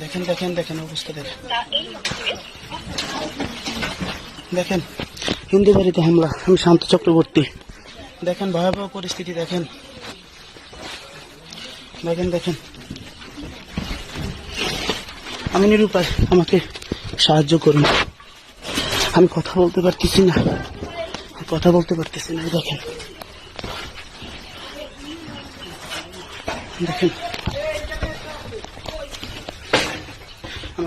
দেখেন দেখেন দেখেন অবস্থা দেখেন। দেখেন হিন্দু বাড়িতে হামলা আমি শান্ত চক্রবর্তী। দেখেন ভয়াবহ পরিস্থিতি দেখেন। দেখেন দেখেন। আমি নিরুপায় আমাকে সাহায্য করুন। আমি কথা বলতে পারতেছি না। কথা বলতে পারতেছি না দেখেন। দেখেন।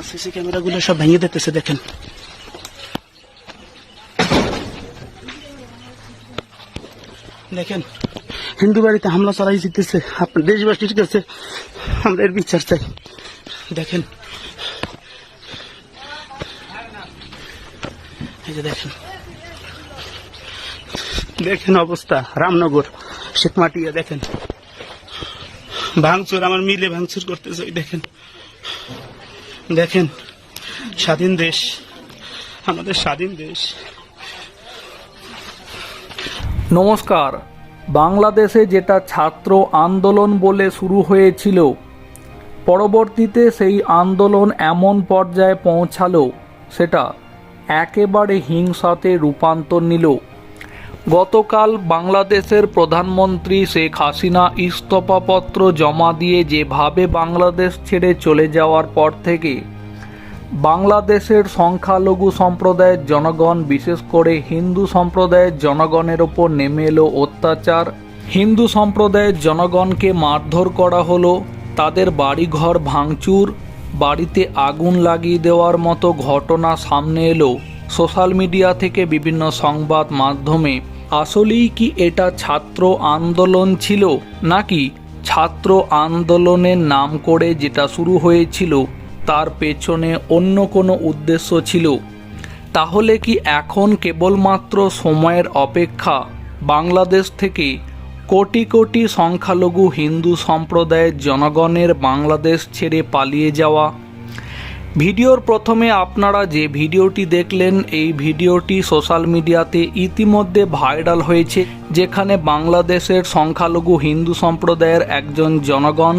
সিসি ক্যামেরাগুলো সব ভেঙে দিতেছে, দেখেন। দেখেন, হিন্দু বাড়িতে হামলা চালাই জিতেছে, আপনার দেশবাসীর কাছে আমরা এর বিচার চাই। দেখেন, এই যে দেখেন দেখেন অবস্থা, রামনগর শেখমাটিয়া দেখেন। ভাঙচুর, আমার মিলে ভাঙচুর করতেছে দেখেন। দেখেন, স্বাধীন দেশ, আমাদের স্বাধীন দেশ। নমস্কার। বাংলাদেশে যেটা ছাত্র আন্দোলন বলে শুরু হয়েছিল, পরবর্তীতে সেই আন্দোলন এমন পর্যায়ে পৌঁছালো, সেটা একেবারে হিংসাতে রূপান্তর নিল। গতকাল বাংলাদেশের প্রধানমন্ত্রী শেখ হাসিনা ইস্তফাপত্র জমা দিয়ে যেভাবে বাংলাদেশ ছেড়ে চলে যাওয়ার পর থেকে বাংলাদেশের সংখ্যালঘু সম্প্রদায়ের জনগণ, বিশেষ করে হিন্দু সম্প্রদায়ের জনগণের ওপর নেমে এলো অত্যাচার। হিন্দু সম্প্রদায়ের জনগণকে মারধর করা হলো, তাদের বাড়িঘর ভাঙচুর, বাড়িতে আগুন লাগিয়ে দেওয়ার মতো ঘটনা সামনে এলো। সোশ্যাল মিডিয়া থেকে বিভিন্ন সংবাদ মাধ্যমে আসলেই কি এটা ছাত্র আন্দোলন ছিল নাকি ছাত্র আন্দোলনের নাম করে যেটা শুরু হয়েছিল তার পেছনে অন্য কোনো উদ্দেশ্য ছিল? তাহলে কি এখন কেবলমাত্র সময়ের অপেক্ষা বাংলাদেশ থেকে কোটি কোটি সংখ্যালঘু হিন্দু সম্প্রদায়ের জনগণের বাংলাদেশ ছেড়ে পালিয়ে যাওয়া ভিডিওর প্রথমে আপনারা যে ভিডিওটি দেখলেন, এই ভিডিওটি সোশ্যাল মিডিয়াতে ইতিমধ্যে ভাইরাল হয়েছে, যেখানে বাংলাদেশের সংখ্যালঘু হিন্দু সম্প্রদায়ের একজন জনগণ,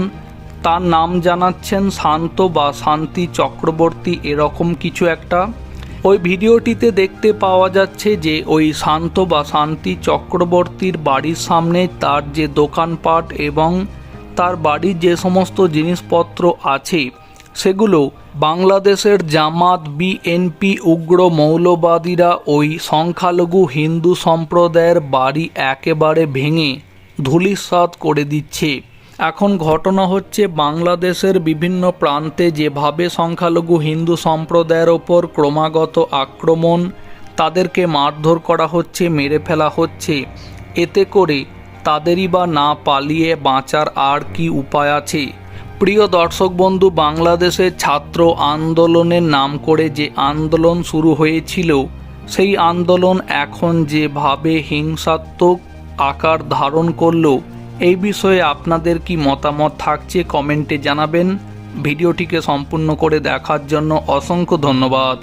তার নাম জানাচ্ছেন শান্ত বা শান্তি চক্রবর্তী এরকম কিছু একটা। ওই ভিডিওটিতে দেখতে পাওয়া যাচ্ছে যে ওই শান্ত বা শান্তি চক্রবর্তীর বাড়ির সামনে তার যে দোকানপাট এবং তার বাড়ির যে সমস্ত জিনিসপত্র আছে সেগুলো বাংলাদেশের জামাত বিএনপি উগ্র মৌলবাদীরা ওই সংখ্যালঘু হিন্দু সম্প্রদায়ের বাড়ি একেবারে ভেঙে ধূলিসাৎ করে দিচ্ছে। এখন ঘটনা হচ্ছে বাংলাদেশের বিভিন্ন প্রান্তে যেভাবে সংখ্যালঘু হিন্দু সম্প্রদায়ের ওপর ক্রমাগত আক্রমণ তাদেরকে মারধর করা হচ্ছে, মেরে ফেলা হচ্ছে। এতে করে তাদেরই বা না পালিয়ে বাঁচার আর কি উপায় আছে? প্রিয় দর্শক বন্ধু, বাংলাদেশের ছাত্র আন্দোলনের নাম করে যে আন্দোলন শুরু হয়েছিল, সেই আন্দোলন এখন যেভাবে হিংসাত্মক আকার ধারণ করল, এই বিষয়ে আপনাদের কি মতামত থাকছে কমেন্টে জানাবেন। ভিডিওটিকে সম্পূর্ণ করে দেখার জন্য অসংখ্য ধন্যবাদ।